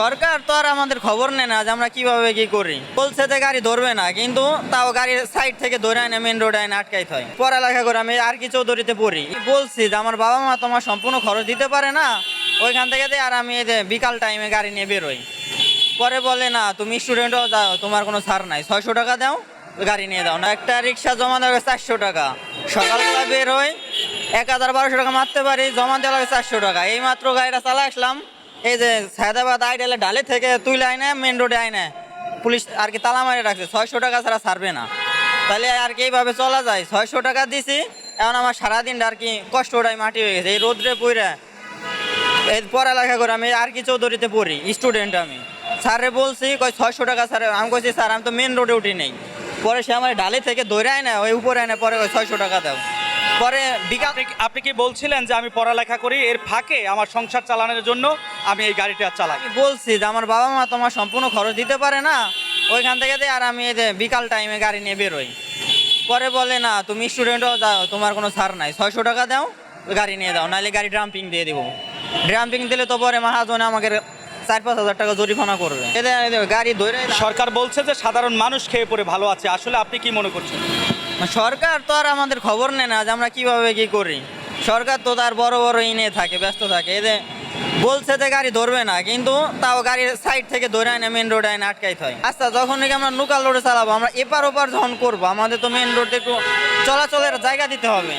সরকার তো আর আমাদের খবর নেয় না যে আমরা কীভাবে কি করি। বলছে যে গাড়ি ধরবে না, কিন্তু তাও গাড়ির সাইড থেকে ধরে আনে মেন রোডে আনে আটকাই হয়। পড়ালেখা করে আমি আর কি চৌধুরীতে পড়ি। বলছি যে আমার বাবা মা তোমার সম্পূর্ণ খরচ দিতে পারে না, ওইখান থেকে দিয়ে আর আমি যে বিকাল টাইমে গাড়ি নিয়ে বেরোই। পরে বলে, না, তুমি স্টুডেন্টও যাও, তোমার কোনো ছাড় নাই। ছয়শো টাকা দাও, গাড়ি নিয়ে দাও। না, একটা রিক্সা জমা দেওয়া চারশো টাকা। সকালবেলা বের হই এক হাজার বারোশো টাকা মারতে পারি, জমা দেওয়া লাগে চারশো টাকা। এই মাত্র গাড়িটা চালা আসলাম এই যে সায়দাবাদ আইডেলে ডালে থেকে তুলে আয় না মেন রোডে আয় না পুলিশ আর কি তালা মারে রাখছে, ছয়শো টাকা ছাড়া ছাড়বে না। তাহলে আর কি এইভাবে চলা যায়, ছয়শো টাকা দিছি, এখন আমার সারাদিন আর কি কষ্টটাই মাটি হয়ে গেছে, এই রোদ্রে পুইরা। এই পড়ালেখা করে আমি আর কি চৌধুরীতে পড়ি স্টুডেন্ট আমি। স্যারে বলছি কই ছয়শো টাকা স্যার, আমি কইছি, স্যার, আমি তো মেন রোডে উঠি নেই। পরে সে আমার ডালে থেকে আয় না ওই উপরে আয় না পরে ওই ছয়শো টাকা দাও। পরে বিকাল আপনি কি- বলছিলেন যে আমি পড়ালেখা করি? এর ফাঁকে আমার সংসার চালানোর জন্য আমি এই গাড়িটা চালাই। বলছি যে আমার বাবা মা তোমার সম্পূর্ণ খরচ দিতে পারে না ওইখান থেকে দিয়ে আর আমি এই যে বিকাল টাইমে গাড়ি নিয়ে বেরোই। পরে বলে না তুমি স্টুডেন্টও যাও তোমার কোনো ছাড় নাই। ছয়শো টাকা দাও গাড়ি নিয়ে দাও নাহলে গাড়ি ড্রাম্পিং দিয়ে দিব। ড্রাম্পিং দিলে তো পরে মাহাজনে আমাকে চার পাঁচ হাজার টাকা জরিমানা করবে। এতে গাড়ি ধরে সরকার বলছে যে সাধারণ মানুষ খেয়ে পড়ে ভালো আছে। আসলে আপনি কি মনে করছেন? সরকার তো আর আমাদের খবর নেয় না যে আমরা কীভাবে কি করি। সরকার তো তার বড় বড় ইনে থাকে ব্যস্ত থাকে। এতে বলছে যে গাড়ি ধরবে না কিন্তু তাও গাড়ির সাইড থেকে ধরে আনে মেন রোডে আনে আটকাই হয়। আচ্ছা যখন নাকি আমরা লোকাল রোডে চালাবো আমরা এপার ওপার যখন করব আমাদের তো মেন রোডে একটু চলাচলের জায়গা দিতে হবে।